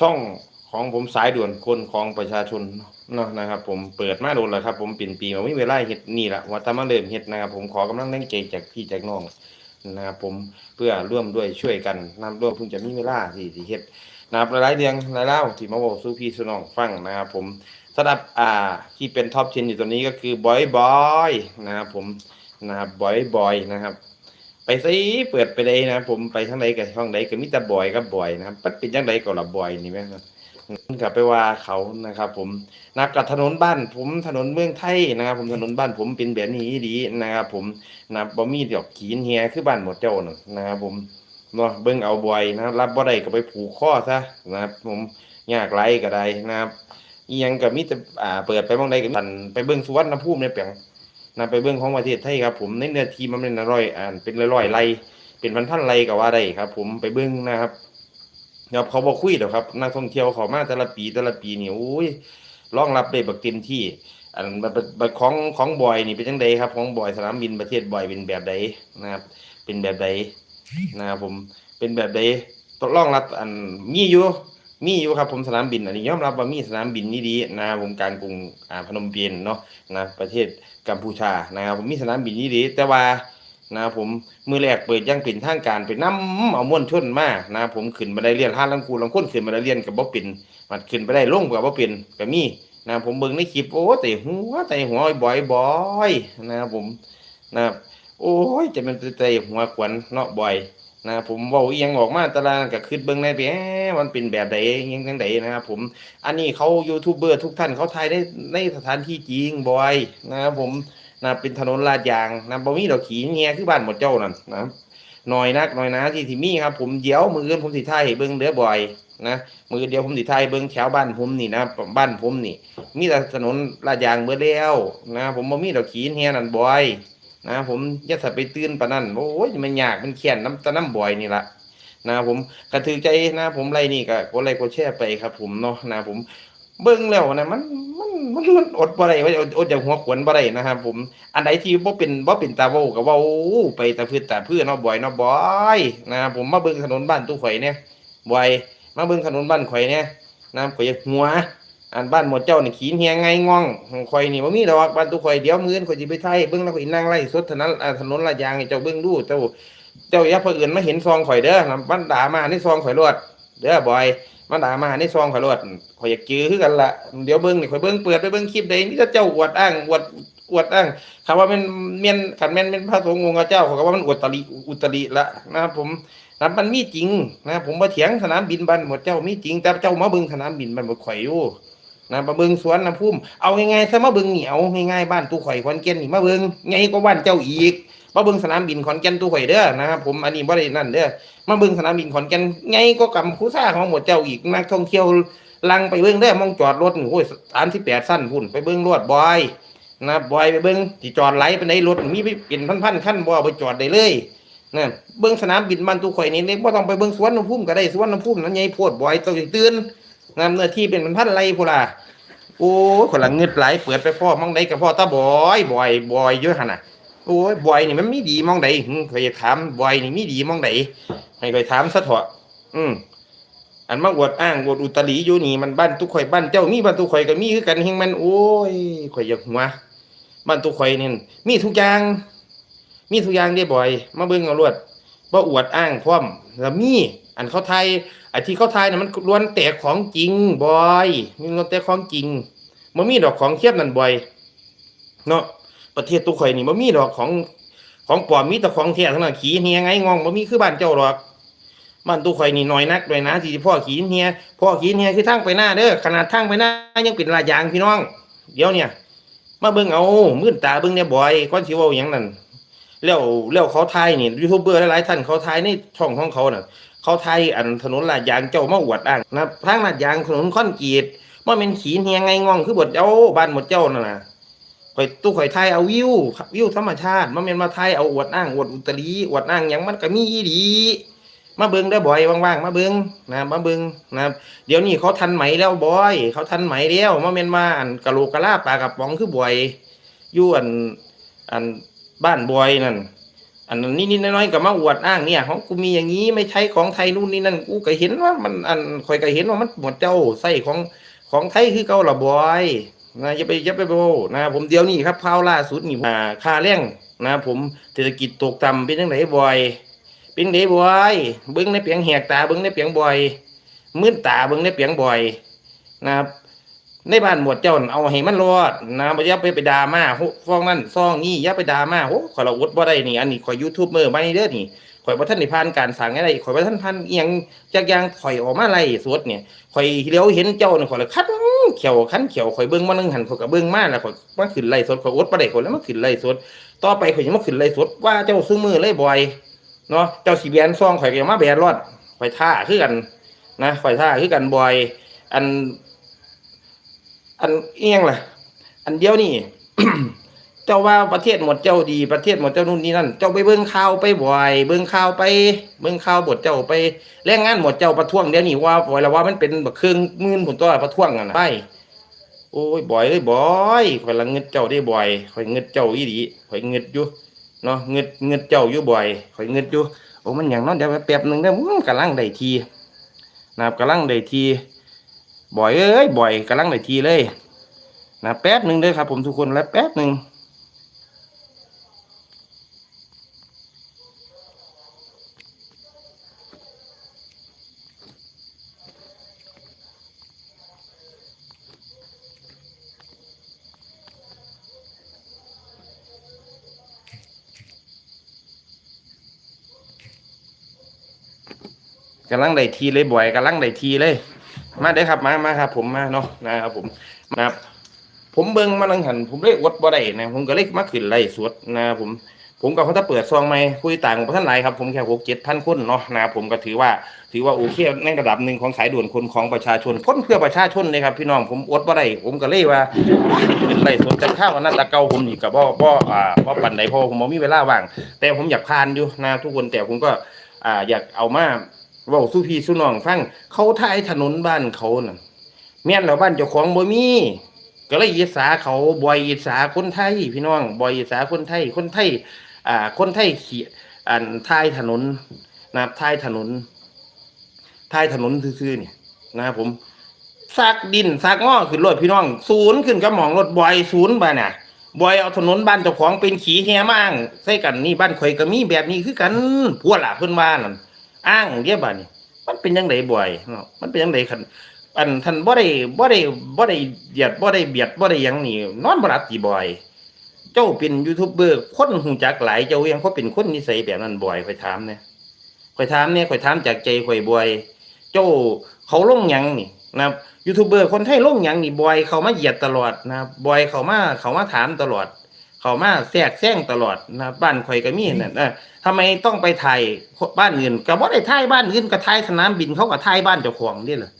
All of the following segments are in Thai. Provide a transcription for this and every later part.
ช่องของผมสายด่วนคนของประชาชนเนาะนะครับ ผมเปิดมาโดนแล้วครับ ผมเป็นปีมาไม่เวลาเฮ็ดนี่แหละว่าแตมาเริ่มเฮ็ดนะครับผมขอกำลังแรงใจจากพี่จากน้องนะครับผมเพื่อร่วมด้วยช่วยกันนำร่วมเพิ่งจะมีเวลาที่ที่เฮ็ดนะครับหลายเรื่องหลายเล่าที่มาบอกสู่พี่สนองฟังนะครับผมสำหรับอ่าที่เป็นท็อป10อยู่ตัวนี้ก็คือบอยบอยนะครับผมนะครับบอยบอยนะครับ ไปซิเปิดไปเลยนะผมไปทางใดกับช่องใดก็มีแต่บอยกับบอยนะครับมันเป็นจังไดก็ละบอยนี่แม่ครับกลับไปว่าเขานะครับ ผมนับกับถนนบ้าน ผมถนนเมืองไทยนะครับ ผมถนนบ้านผมเป็นแบบนี้ดีนะครับ ผมนะบ่มีดอกขีนเฮียคือบ้านหมดเจ้าน่ะนะครับผมเนาะเบิ่งเอาบอยนะครับรับบ่ได้ก็ไปผูกข้อซะนะครับผมยากไรก็ได้นะครับยังก็มีแต่อ่าเปิดไปบางใดก็มีไปเบิ่งสุวรรณภูมิในแปลง นะไปเบื้องของประเทศไทยครับผมในเนื้อที่มันเป็นร้อยอ่านเป็นร้อยๆไรเป็นพันพันไร่ก็ว่าได้ครับ ผมไปเบื้องนะครับครับเขาบอกคุยเดี๋ยวครับนักท่องเที่ยวเขามาแต่ละปีแต่ละปีนี่โอ้ยรองรับได้บักเต็มที่ อันบัดบัดบัดของของบอยนี่เป็นจังไดครับ ของบอยสนามบินประเทศบอยเป็นแบบใดนะครับ เป็นแบบใดนะครับผมเป็นแบบใดต้องรองรับอันมีอยู่ มีอยู่ครับผมสนามบินอันนี้ยอมรับว่ามีสนามบินนี่ดีนะผมการกรุงอ่าพนมเปญเนาะนะประเทศกัมพูชานะครับผมมีสนามบินนี้ดีแต่ว่านะผมมือแรกเปิดอยังเป็นทางการเป็นน้ำเอาม้วนชนมานะผมขึ้นมาได้เรียนห้าลังคูลังค้นขึ้นมาได้เรียนกับบ่เป็นมันขึ้นไปได้ลงกับบ่เป็นก็มีนะผมเบิ่งในคลิปโอ้แต่หัวแต่หัวบ่อยบ่อยนะผมนะโอ้ยจะเป็นแต่หัวขวัญเนาะบ่อย นะผมว้าอียังออกมาตารางก็คิดเบิ่งในไปมันเป็นแบบใดยังจังใดนะครับผมอันนี้เขายูทูบเบอร์ทุกท่านเขาถ่ายได้ในสถานที่จริงบ่อยนะครับผมนะเป็นถนนลาดยางนะบ่มีดอกขี่เงียคือบ้านหมดเจ้านั่นนะน้อยนักหน้อยนะที่ที่มีครับ ผมเดี๋ยวมืออื่นผมสิถ่ายเบิ่งเด้อบ่อยนะมือเดียวผมสิถ่ายเบิ่งแถวบ้านผมนี่นะบ้านผมนี่ มีแต่ถนนลาดยางเบิดแล้วนะผมบ่มีดอกขีเงียนั่นบ่อย นะผมย่าสไปตื่นปานนั้นโอ้ยมันยากมันเขียนน้ำตะน้ำบ่อยนี่ละนะผมกระถือใจนะผมไล่นี่ก็กดไลค์กดแชร์ไปครับ ผมเนาะนะผมเบิ่งแล้วนะมันมันมันมันอดบ่ได้ว่าอดอดจากหัวขวนบ่ได้นะครับผมอันใดที่บ่เป็นบ่เป็นตาเว้าก็เว้าไปตาพื้นตาพื้นเนาะบ่อยเนาะบ่อยนะครับผมมาเบิ่งถนนบ้านตู้ข่อยเนี่ยบ่อยมาเบิ่งถนนบ้านข่อยเนี่ยนะข่อยหัว อันบ้านหมดเจ้านี่ขีนเฮียไงง่องของข่อยนี่บ่มีดอกบ้านตู้ข่อยเดี๋ยวมื้อนข่อยสิไปไทยเบิ่งแล้วข่อยนั่งไล่สดถนนถนนลาดยางให้เจ้าเบิ่งดูเจ้าเจ้าอย่าเพิ่นอื่นมาเห็นซองข่อยเด้อนะบ้านด่ามาในซองข่อยรวดเด้อบอยมาด่ามาในซองข่อยรวดข่อยอยากจื้อคือกันละเดี๋ยวเบิ่งนี่ข่อยเบิ่งเปิดไปเบิ่งคลิปใดมีแต่เจ้าอวดอ้างอวดอวดอ้างคำว่าม่นแม่นคันแม่นเป็นพระสงฆ์องค์เจ้าเขาก็ว่ามันอวดตริอุตริละนะครับผมนะมันมีจริงนะผมบ่เถียงสนามบินบ้านหมดเจ้ามีจริงแต่เจ้ามาเบิ่งสนามบินบ้านหมดข่อยอยู่ นะมาเบิงสวนน้ำพุ่มเอาง่ายๆซะมาเบิงเหนียวง่ายๆบ้านตู้ข่อยขอนแก่นนี่มาเบิงไงก็บ้านเจ้าอีกมาเบิงสนามบินขอนแก่นตู้ข่อยเด้อนะครับผมอันนี้บ่ได้นั่นเด้อมาเบิงสนามบินขอนแก่นไงก็กำคูซ่าของหมดเจ้าอีกนักท่องเที่ยวลังไปเบิ่งได้อมองจอดรถโอ้ยสามสิบแปดสั้นพุ่นไปเบิงรถบอยนะบอยไปเบิงที่จอดไหลไปในรถมีไปเป็นพันๆขั้นบ่เอไปจอดได้เลยนะเบิงสนามบินบ้านตุข่อยนี่เล็กบ่ต้องไปเบิงสวนน้ำพุ่มก็ได้สวนน้ำพุ่มนั้นใหญ่โพดบอยต้องตื่น นะเนื้อที่เป็นพันไร่พุ่นล่ะโอ้คนละเงึดไหลเปิดไปพ่อมองใดกับพ่อตาบอยบอยบอยเยอะขนาดโอ้ยบอยนี่มันมีดีมองใดหึเคยถามบอยนี่มีดีมองใดให้เคยถามซะเถอะอืมอันมาอวดอ้างอวดอุตริอยู่นี่มันบ้านตุกข่อยบ้านเจ้ามีบ้านตุกข่อยก็มีคือกันเฮงมันโอ้ยข่อยอยากหัวบ้านตุกข่อยนี่มีทุกอย่าง มีทุกอย่างเด้บ่อย มาเบิ่งเอารวดบ่อวดอ้างพร้อมแล้วมี อันเขาไทยไอ้ที่เขาไทยน่ะมันล้วนแต่ของจริงบ่อยมีล้วนแต่ของจริงบ่มีดอกของเทียบนั่นบ่อยเนาะประเทศตุกข่อยนี่บ่มีดอกของของปลอมมีแต่ของแท้ทั้งนั้นขี้เฮียไงงองบ่มีคือบ้านเจ้าดอกบ้านตุกข่อยนี่น้อยนักด้วยนะที่พ่อขี้เฮียพ่อขี้เฮียคือทางไปหน้าเด้อขนาดทางไปหน้ายังเป็นลาดยางพี่น้อง เดี๋ยวเนี่ย มาเบิ่งเอามื่นตาเบิ่งเนี่ยบ่อยก่อนสิเว้าหยังนั่นแล้วแล้วเขาทายนี่ยูทูบเบอร์หลายๆท่านเขาทายในช่องของเขาน่ะ เขาไทยอันถนนลาดยางเจ้ามาอวดอ้างนะทางลาดยางถนนคอนกรีตบ่แม่นขี้เฮียไงงองคือบทเจ้าบ้านหมดเจ้านั่นนะข่อยตู้ข่อยไทยเอาวิววิวธรรมชาติมันเป็นมาไทยเอาอวดอ้างอวดอุตรีอวดอ้างหยังมันก็มีดี มาเบิ่งได้บ่อยว่างๆมาเบิ่งนะมาเบิ่งนะเดี๋ยวนี้เขาทันไหมแล้วบ่อย เขาทันไหมแล้วมาเม่นมาอันกะโหลกกะลาปลากระป๋องคือบ่อยอยู่อันอันบ้านบ่อยนั่น อันนั้นิดน้อยๆก็มาอวดอ้างเนี่ยของกูมีอย่างนี้ไม่ใช้ของไทยนู่นนี่นั่นกูก็เห็นว่ามันอันคอยก็เห็นว่ามันหมดเจ้าใส่ของของไทยคือเก่าละบอยนะอย่าไปอย่าไปโบนะผมเดียวนี้ครับข่าวล่าสุดนี่อ่าค่าแรงนะผมเศรษฐกิจตกต่ำเป็นจังไดบอย เป็นจังไดบอยเบิ่งในเปียงแหกตาเบิ่งในเปียงบอย มืดตาเบิ่งในเปียงบอยนะครับ ในบ้านหมวดเจ้าเอาให้มันรอดนะบ่อย่าไปไปด่ามาโหฟ้องนั่นฟ้องนี่อย่าไปด่ามาโหข่อยละอดบ่ได้นี่อันนี้ขอยยูทูบเบอร์มานี่เด้อนี่ข่อยบ่ทันได้ผ่านการสั่งอะไรข่อยบ่ทันผ่านอียงจักอย่างข่อยออกมาไล่สดเนี่ยข่อยเลี้ยวเห็นเจ้านี่ข่อยละคันเขียวคันเขียวข่อยเบิ่งมานึงหันข่อยก็เบิ่งมาแล้วข่อยมาขึ้นไล่สดข่อยอดบ่ได้ข่อยแล้วมาขึ้นไล่สดต่อไปข่อยจะมาขึ้นไล่สดว่าเจ้าซื้อมือเลยบ่อยเนาะเจ้าสิแบนซองข่อยก็อย่ามาแบนรอดข่อยท่าคือกันนะข่อยท่าคือกันบ่อย อัน อันเอียงล่ะ อันเดียวนี่เจ้าว่าประเทศหมดเจ้าดีประเทศหมดเจ้านู่นนี่นั่นเจ้าไปเบิ่งข่าวไปบ่อย เบิ่งข่าวไป เบิ่งข่าวบทเจ้าไปแรงงานหมดเจ้าประท้วงเดี๋ยวนี้ว่าบ่อยแล้วว่ามันเป็นแบบเครื่องมือผลตัวประท้วงกันนะไปโอ้ยบ่อยเอ้ยบ่อยข่อยละเงิดเจ้าได้บ่อยข่อยเงิดเจ้าอีหลีข่อยเงิดอยู่เนาะเงิดเงิดเจ้าอยู่บ่อยข่อยเงิดอยู่โอ้มันหยังเนาะเดี๋ยวแป๊บหนึ่งเด้ออื้อกำลังได้ทีนะครับกำลังได้ที บ่อยเอ้ยบ่อยกำลังได้ทีเลยนะแป๊บหนึ่งเด้อครับ ผมทุกคนแล้วแป๊บหนึ่งกำลังได้ทีเลยบ่อยกำลังได้ทีเลย มาเด้อครับมามาครับ ผมมาเนาะนะครับผมนะครับ ผมเบิ่งมาลังหันผมเลยอดบ่ได้นะผมก็เลยมาขึ้นไล่สดนะครับผม ผมกับเขาถ้าเปิดซองใหม่คุยต่างกับท่านหลายครับผมแค่หกเจ็ดพันคนเนาะนะครับผมก็ถือว่าถือว่าโอเคในระดับหนึ่งของสายด่วนคนของประชาชนคนเพื่อประชาชนเลยครับพี่น้องผมอดบ่ได้ผมก็เลยว่าขึ้นไล่สดแต่ข้าวนั้นตะเกาผมนี่ก็บ่บ่อ่าบ่ปันใดเพราะผมบ่มีเวลาว่าง แต่ผมอยากพานอยู่นะทุกคนแต่ผมก็อ่าอยากเอามา เว้าสู้พี่สู้น้องฟัง เขาทายถนนบ้านเขาน่ะแม่นแล้วบ้านเจ้าของบ่มีก็เลยอิสาเขาบอยอิสาคนไทย พี่น้องบอยอิสาคนไทย คนไทย อ่า คนไทยขี่อันทายถนนนะครับทายถนนทายถนนซื่อๆเนี่ยนะครับผมซักดินซักง้อขึ้นรถพี่น้อง ศูนย์ขึ้นกับหม่องรถบอยศูนย์บ้าน่ะบอยเอาถนนบ้านเจ้าของเป็นขี่แหมาอ้างใส่กันนี่บ้านข่อยก็มีแบบนี้คือกันพวกล่ะเพิ่อนว่านั่น อ้างเดียบ้านี่มันเป็นยังไงบ่อยเนาะมันเป็นยังไงคันอันท่านบ่ได้บ่ได้บ่ได้เบียดบ่ได้เบียดบ่ได้หยังนี่นอนบ่หลับตีบ่อย เจ้าเป็นยูทูบเบอร์คนหูจักหลายเจ้ายังเขาเป็นคนนิสัยแบบนั้นบ่อยคอยถามเนี่ยคอยถามเนี่ยคอยถามจากใจคอยบ่อย เจ้าเขาลงหยังนี่นะยูทูบเบอร์คนไทยลงหยังนี่บ่อยเขามาเหยียดตลอดนะบ่อยเขามาเขามาถามตลอด เขามาแทรกแซงตลอดนะบ้านข่อยก็มีนั่นเออทำไมต้องไปถ่ายบ้านอื่นก็บ่ได้ถ่ายบ้านอื่นก็ถ่ายสนามบินเขาก็ถ่ายบ้านเจ้าของนี่แหละ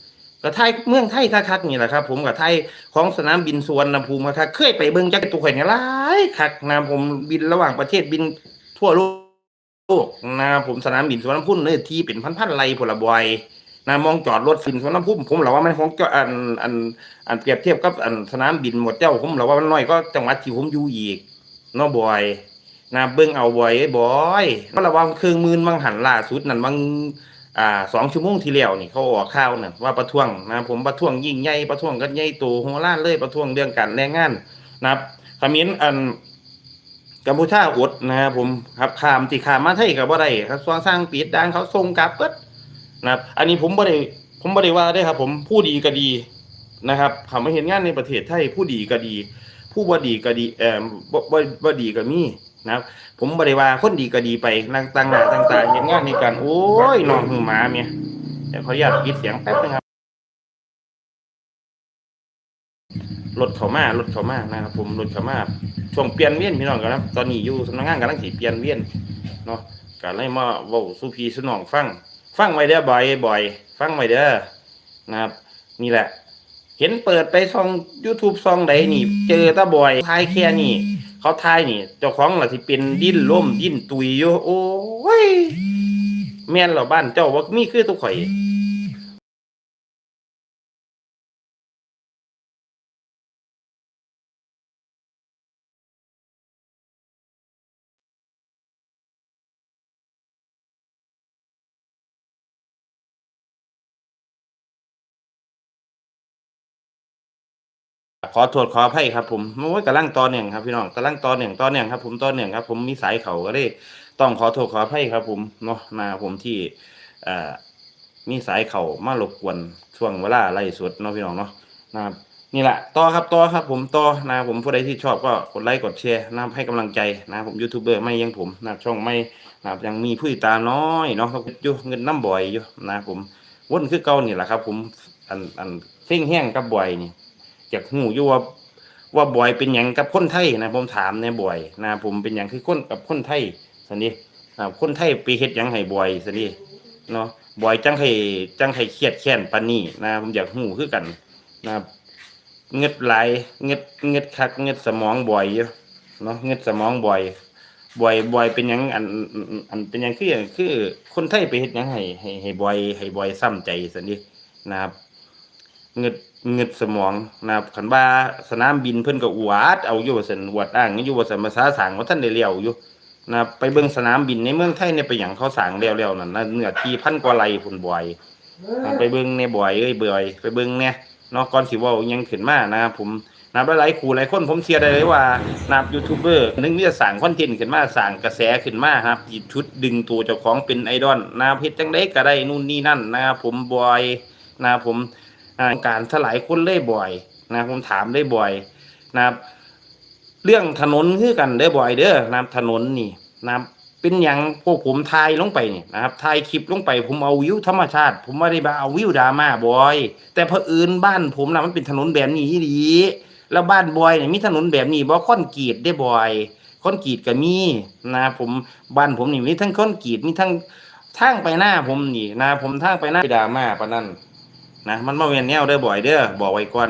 ก็ไทยเมืองไทยคักๆนี่แหละครับผมกับไทยของสนามบินสวรรณภูมิครับเคยไปเบิ่งจักรตัวข่อยนี่หลายคักนะผมบินระหว่างประเทศบินทั่วโลกนะผมสนามบินสุวรรณภูมิเนื้อที่เป็นพันๆไร่พลบอยนะมองจอดรถฟินสุวรรณภูมิผมเหล่าว่ามันของอันอันอันเปรียบเทียบกับอันสนามบินหมดเจ้าผมเหล่าว่ามันน้อยก็จังหวัดที่ผมอยู่อีก นาะบอยนะเบิ่งเอาบอยเอ้ยบอยก็ระวังเครื่องมือมังหันล่าสุดนั่นบางอ่าสองชั่วโมงที่แล้วนี่เขาออกข่าวน่ะว่าประท้วงนะผมประท้วงยิ่งใหญ่ประท้วงกันใหญ่โตโหรานเลยประท้วงเรื่องการแรงงานนะครับขมิ้นอันกัมพูชาอดนะครับผมครับขามที่ขามมาไทยก็บ่ได้ครับสร้างสร้างปิดด่านเขาส่งกลับเบิดนะครับ อันนี้ผมบ่ได้ผมบ่ได้ว่าได้ครับ ผมผู้ดีก็ดีนะครับเขามาเห็นงานในประเทศไทยผู้ดีก็ดี ผู้บ่ดีก็ดีเอ่อบ่บ่บ่ดีก็มีนะครับผมบริวาคนดีก็ดีไปนั่งตั้งหน้าตั้งตาเห็นงานในการโอ้ยน้องหือหมาเมียเดี๋ยวขออนุญาตปิดเสียงแป๊บนึงครับรถเขามารถเขามานะครับผมรถเขามาช่วงเปลี่ยนเวียนพี่น้องกันครับตอนนี้อยู่สำนักงานกำลังสีเปลี่ยนเวียนเนาะการเลยมาเว้าสุพีสุนองฟัง ฟังไว้เด้อบ่อยบ่อย ฟังไว้เด้อนะครับ นี่แหละ เห็นเปิดไปซอง YouTube ซองใดนี่ เจอตาบ่อยทายแค่นี่ เขาทายนี่ เจ้าของล่ะที่เป็นดิ้นล่มดิ้นตุยอยู่โอ้ยแม่นเหรอบ้านเจ้าว่ามีคือตุกข่อย ขอโทษขออภัยครับ ผมโอ้ยกำลังตอนหนึ่งครับพี่น้องกำลังตอนหนึ่งตอนหนึ่งครับ ผมตอนหนึ่งครับ ผมมีสายเขาก็ได้ต้องขอโทษขออภัยครับ ผมเนาะนะผมที่อ่อมีสายเขามารบกวนช่วงเวลาไล่สดเนาะพี่น้องเนาะนะครับนี่แหละต่อครับต่อครับ ผมต่อนะผมผู้ใดที่ชอบก็กดไลค์กดแชร์นะให้กำลังใจนะผมยูทูบเบอร์ไม่ยังผมนะช่องไม่นะยังมีผู้ติดตามน้อยเนาะอยู่เงินน้ำบ่อยอยู่นะผมวนคือเก่านี่แหละครับ ผมอันอันเส้งแห้งกับบ่อยนี่ อยากหูอยู่ว่าว่าบอยเป็นหยังกับคนไทยนะผมถามในบอยนะผมเป็นหยังคือคนกับคนไทยสันนี้อ่าคนไทยไปเฮ็ดยังให้บอยสันนี้เนาะบอยจังให้จังให้เครียดแค้นปานนี้นะผมอยากหูคือกันนะเงึดหลายเงึดเงึดคักเงึดสมองบอยอยู่เนาะเงึดสมองบอยบอยบอยเป็นยังอันอันเป็นยังคือคือ คนไทยไปเฮ็ดยังให้ให้ให้บอยให้บอยซ้ำใจสันนี้นะครับเงึด เงึดสมองนะครับคันว่าสนามบินเพิ่นก็อวดเอาอยู่ว่าซั่นอวดอ้างอยู่ว่าซั่นภาษาสร้างว่าท่านได้เลี้ยวอยู่นะไปเบิ่งสนามบินในเมืองไทยเนี่ยไปหยังเขาสร้างแล้วๆนั่นนะเนื้อที่พันกว่าไร่พุ่นบ่อยไปเบิ่งในบ่อยเอ้ยบ่อย ไปเบิ่งเนี่ยเนาะก่อนสิว้ายังขึ้นมานะครับผมนะครับหลายๆคู่หลายคนผมเชื่อได้เลยว่านับยูทูบเบอร์นึงที่จะสร้างคอนเทนต์ขึ้นมาสร้างกระแสขึ้นมาครับหยิบชุดดึงตัวเจ้าของเป็นไอดอลนะเฮ็ดจังได๋ก็ได้นู่นนี่นั่นนะครับผมบอยนะครับผม การถลายคนเล่บ่อยนะผมถามได้บ่อยนะครับ เรื่องถนนคือกันได้บ่อยเด้อนะครับถนนนี่นะครับเป็นอย่างพวกผมทายลงไปนี่นะครับทายคลิปลงไป ผมเอาวิวธรรมชาติ ผมไม่ได้มาเอาวิวดราม่าบ่อย แต่เผอิญบ้านผมนะมันเป็นถนนแบบนี้ดีแล้วบ้านบอยเนี่ยมีถนนแบบนี้บ่คอนกรีตได้บ่อยคอนกรีตก็มีนะผมบ้านผมนี่มีทั้งคอนกรีตมีทั้งทางไปหน้าผมนี่นะผมทางไปหน้าดราม่าปะนั่น นะมันมาเวียนแนวเด้อบ่อยเด้อบอกไว้ก่อน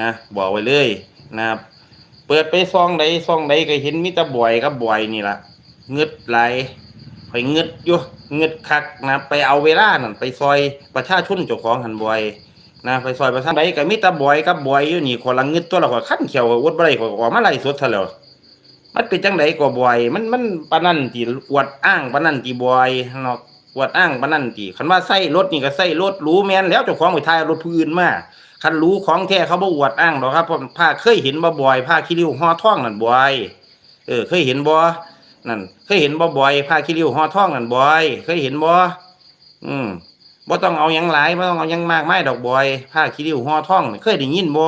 นะบอกไว้เลยนะครับเปิดไปซองใดซองใดก็เห็นมีแต่บ่อยกับบ่อยนี่ล่ะเงึดไหลไปเงึดอยู่เงึดคักนะไปเอาเวลานั่นไปซอยประชาชนเจ้าของหันบ่อยนะไปซอยประชาชนใดก็มีแต่บ่อยกับบ่อยอยู่นี่คนละเงึดตัวละคนขั้นเขียวอวดบ่ได้ก็ออกมาไล่สดซะแล้วมันเป็นจังไดก็บ่อย มันมันปานนั้นที่อวดอ้างปานนั้นที่บ่อยเนาะ วดอ้างปานนั่นติคันว่าใส่รถนี่ก็ใส่รถรู้แม่นแล้วเจ้าของไปทายรถผู้อื่นมาคันรู้ของแท้เขาบ่อวดอ้างดอกครับเพราะผ้าเคยเห็นบ่บ่อยผ้าขี้ริ้วห่อท่องนั่นบ่อยเออ เคยเห็นบ่นั่นเคยเห็นบ่บ่อยผ้าขี้ริ้วห่อท่องนั่นบ่อยเคยเห็นบ่อืมบ่ต้องเอายังหลายบ่ต้องเอายังมากไมายดอกบ่อยผ้าขี้ริ้วห่อท่องเคยได้ยินบ่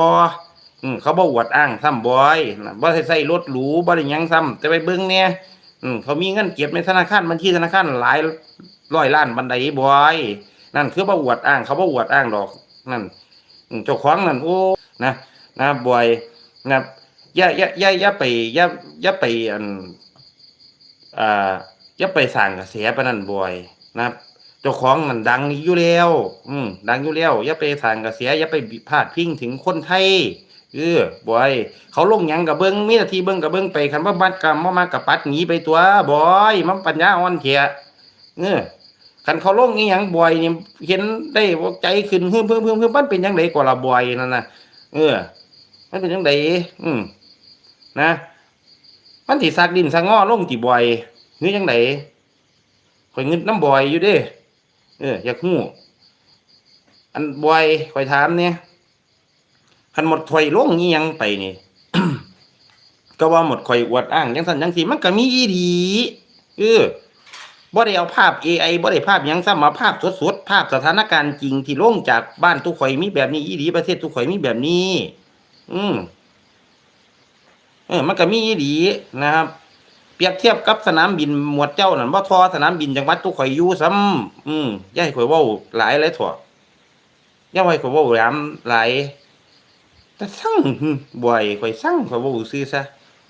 อืมเขาบ่อวดอ้างซ้ำบ่อยน่ะบ่ได้ใส่รถหรูบ่ได้ยังซ้ำแต่ไปเบิ่งเนี่ยอืมเขามีเงินเก็บในธนาคารบัญชีธนาคารหลาย ร้อยล้านบันไดบอยนั่นคือบ่อวดอ้าง เขาบ่อวดอ้างดอกนั่นเจ้าของนั่นโอ้นะนะบอยนะอย่าอย่าอย่าอย่าไปอย่าอย่าไปอันอ่าอย่าไปสร้างกระแสปนนั้นบอยนะเจ้าของนั่นดังอยู่แล้ว อืมดังอยู่แล้วอย่าไปสร้างกระแสอย่าไปพาดพิงถึงคนไทยเออบอย เขาลงยังกับเบิ้งมีนาที่เบิ้งกับเบิ้งไปคันว่าบัดกรรมมามากับปัดหนีไปตัวบอยมันปัญญาอ่อนเถียเออ คันเขาลงอีหยังบ่อยนี่เห็นได้ว่าใจขึ้นเพิ่มเพิ่มเพิ่มเพิ่มมันเป็นยังไงกว่าละบ่อยนั่นนะเออ มันเป็นยังไงอืมนะมันสิซักดินซักงอลงติบ่อยหรือยังไงข่อยเงินน้ำบ่อยอยู่เด้ เออ อยากฮู้อันบ่อยข่อยถามเนี่ยคันหมดถอยลงอีหยังไปนี่ก็ว่าหมดข่อยอวดอ้างจังซั่นจังซี่มันก็มีอีดีเออ บ่ได้เอาภาพ AI บ่ได้ภาพหยังซ้ำมาภาพสดๆภาพสถานการณ์จริงที่ลงจากบ้านทุกข่อยมีแบบนี้อีหลีประเทศทุกข่อยมีแบบนี้ อืมเออมันก็มีอีหลีนะครับ เปรียบเทียบกับสนามบินหมวดเจ้านั่นบ่ทอสนามบินจังหวัดทุกข่อยอยู่ซ้ำอืมย่าให้ข่อยว้าหลายเลยถั่วย่าให้ข่อยว้าย้ำหลายแต่สั่งบ่อยข่อยสั่งข่อยว้าซื่อซะ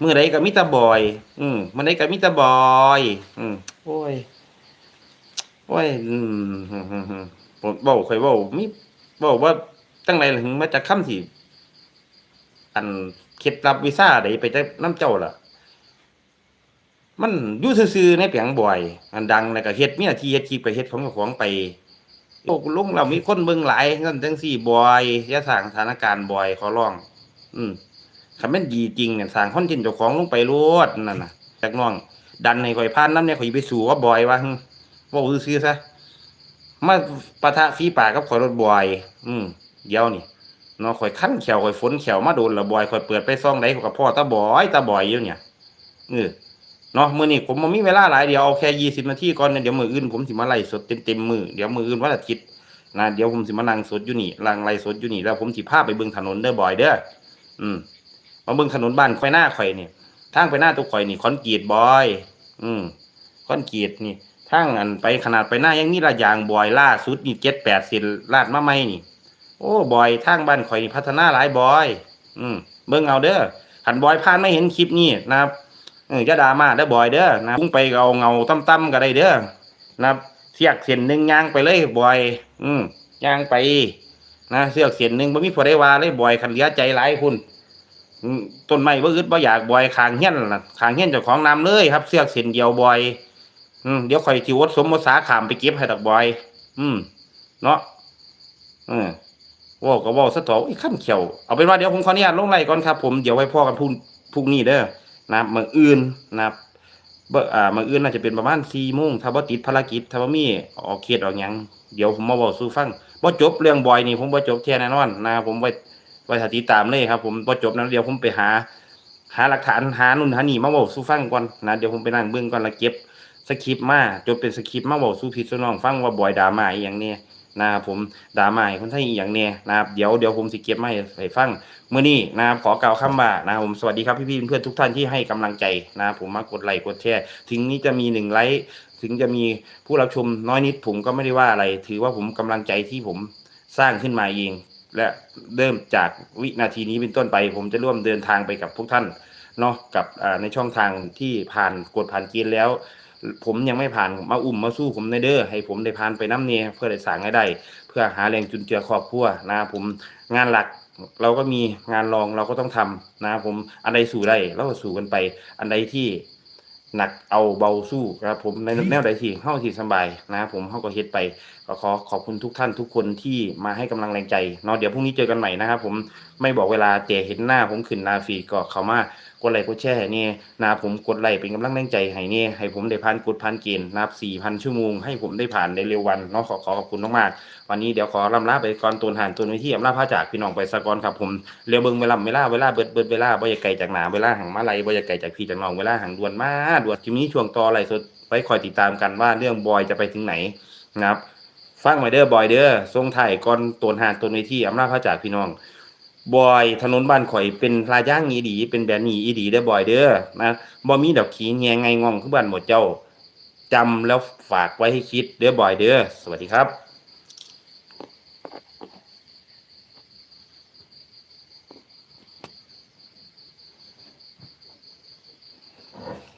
มื้อใดก็มีต่บ่อย อืมมื้อใดก็มีต่บ่อย อืม โอ้ย โอ้ยอืมผมเว้าค่อยเว้ามีเว้าว่าจังไดถึงมาจากคำที่อันเคล็ดลับวีซ่าใดไปแต่น้ำเจ้าล่ะ มันยู่ซื่อๆในเปียงบ่อย อันดังแล้วก็เฮ็ดมีหน้าที่เฮ็ดคลิปไปเฮ็ดของของไปโอ้ลุงเรามีคนเบิ่งหลายนั่นจังซี่บ่อยอย่าสร้างสถานการณ์บ่อยขอร้อง อืมคันแม่นดีจริงเนี่ยสร้างคอนเทนต์เจ้าของลงไปโลดนั่นน่ะจากน้อง ดันให้ข่อยผ่านนำเนี่ยข่อยไปสู่ว่าบ่อยว่าหึเว่าซื่อซะมาปะทะฝีปากกับข่อยรถบ่อย อืมเดี๋ยวนี่เนาะข่อยคันแขวข่อยฝนแขวมาโดนละบอยข่อยเปิดไปซ่องไหนกับพ่อตาบอยตาบอยอยู่เนี่ยเออเนาะมื้อนี้ผมบ่มีเวลาหลายเดี๋ยวเอาแค่20นาทีก่อนเนะเดี๋ยวมืออื่นผมสิมาไล่สดเต็มๆมื้อเดี๋ยวมืออื่นวันอาทิตย์นะเดี๋ยวผมสิมานั่งสดอยู่นี่ลังไล่สดอยู่นี่แล้วผมสิพาไปเบิ่งถนนเด้อบอยเด้ออืมมาเบิ่งถนนบ้านข่อยหน้าข่อยนี่ทางไปหน้าตุกข่อยนี่คอนกรีตบอย อืมคอนกรีตนี่ทางอันไปขนาดไปหน้ายังมีระยางบอยล่าสุดนี่7 8เซนลาดมาใหม่นี่ โอ้บอยทางบ้านข่อยนี่พัฒนาหลายบอย อืมเบิ่งเอาเด้อขันบอยผ่านไม่เห็นคลิปนี้นะครับเออจะด่ามาเด้อบอยเด้อนะพุ่งไปเอาเงาตั้มๆก็ได้เด้อนะเสียกเส้นหนึ่งย่างไปเลยบอย อืมย่างไป นะเสือกเส้นหนึ่งบ่มีผู้ใดว่าเลยบอยคันเหลียใจหลายคุณ ต้นไม้บ่อึดบ่อยากบอยคางเฮียนล่ะคางเฮียนเจ้าของน้ำเลยครับ เสือกเส้นเดียวบอย อืมเดี๋ยวข่อยสิวดสมภาษาขามไปเก็บให้ดอกบอย อืม เนาะอืมว่าก็ว่าสะตออีกขั้นเขียว เอาเป็นว่าเดี๋ยวผมขออนุญาตลงไล่ก่อนครับ ผมเดี๋ยวไว้พ่อกันพรุ่งพรุ่งนี้เด้อนะมืออื่นนะครับเบออ่ามืออื่นน่าจะเป็นประมาณ4โมงถ้าบ่ติดภารกิจถ้าบ่มีออกเขตออกหยังเดี๋ยวผมมาเว้าสู่ฟังบ่จบเรื่องบอยนี่ผมบ่จบแท้แน่นอนนะผมไว้ ไว้ถ้าติดตามเลยครับ ผมบ่จบนั้นเดี๋ยวผมไปหา หาหลักฐานหานู่นหานี่มาเว้าสู่ฟังก่อนนะเดี๋ยวผมไปนั่งเบิ่งก่อนแล้วเก็บสคริปต์มาจบเป็นสคริปต์มาเว้าสู่พี่สู่น้องฟังว่าบอยดราม่าอีหยังเนี่ยนะครับผมดราม่าคนไทยอหย่างแน่นะครับเดี๋ยวเดี๋ยวผมสิเก็บมาให้ให้ฟังเมื่อนี้นะครับขอกล่าวคำว่านะครับผมสวัสดีครับพี่ๆเพื่อนทุกท่านที่ให้กำลังใจนะครับผมมากดไลค์กดแชร์ถึงนี้จะมีหนึ่งไลค์ถึงจะมีผู้รับชมน้อยนิดผมก็ไม่ได้ว่าอะไร ถือว่าผมกำลังใจที่ผมสร้างขึ้นมาเอง และเริ่มจากวินาทีนี้เป็นต้นไป ผมจะร่วมเดินทางไปกับพวกท่านเนาะกับในช่องทางที่ผ่านกดผ่านเกณฑ์แล้ว ผมยังไม่ผ่านมาอุ่มมาสู้ผมในเด้อให้ผมได้ผ่านไปน้ำเนี่ยเพื่อได้สั่งให้ได้ เพื่อหาแรงจุนเจือครอบครัวนะผมงานหลักเราก็มีงานรองเราก็ต้องทำนะผมอันใดสู้ได้เราก็สู้กันไป อันใดที่ หนักเอาเบาสู้ครับผมในแนวใดที่เข้าที่สบายนะครับผมเข้าก็เฮ็ดไปก็ขอขอบคุณทุกท่านทุกคนที่มาให้กำลังแรงใจเนาะเดี๋ยวพรุ่งนี้เจอกันใหม่นะครับผมไม่บอกเวลาแต่เห็นหน้าผมขึ้นนาฟีก็เข้ามา กดไลค์กดแชร์ให้เนี่ยนะครับผมกดไลค์เป็นกำลังแรงใจให้เนี่ยให้ผมได้ผ่านกดผ่านเกณฑ์นะครับ4,000 ชั่วโมงให้ผมได้ผ่านในเร็ววันเนาะขอขอขอบคุณมากๆวันนี้เดี๋ยวขอลำลาไปก่อนตูนหานตูนไว้ที่อำลาพระจากพี่น้องไปสะกอนครับผมเรียวเบิ่งเวลาเวลาเวลาเบิดเบิดเวลาบ่อยไกลจากหนาเวลาหังมาไลบ่อยไกลจากพี่จากน้องเวลาหังด่วนมาด่วนทีนี้ช่วงต่ออะไรสดไว้คอยติดตามกันว่าเรื่องบอยจะไปถึงไหนนะครับฟังไว้เด้อบอยเด้อทรงไทยก่อนตูนหานตูนไว้ที่อำลาพระจากพี่น้อง บอยถนนบ้านข่อยเป็นลายย่างอีดี เป็นแบบนี้อีดีเด้อบอยเด้อนะบ่มีดอกขีแงไงงองคือบ้านหมดเจ้าจำแล้วฝากไว้ให้คิดเด้อบอยเด้อสวัสดีครับ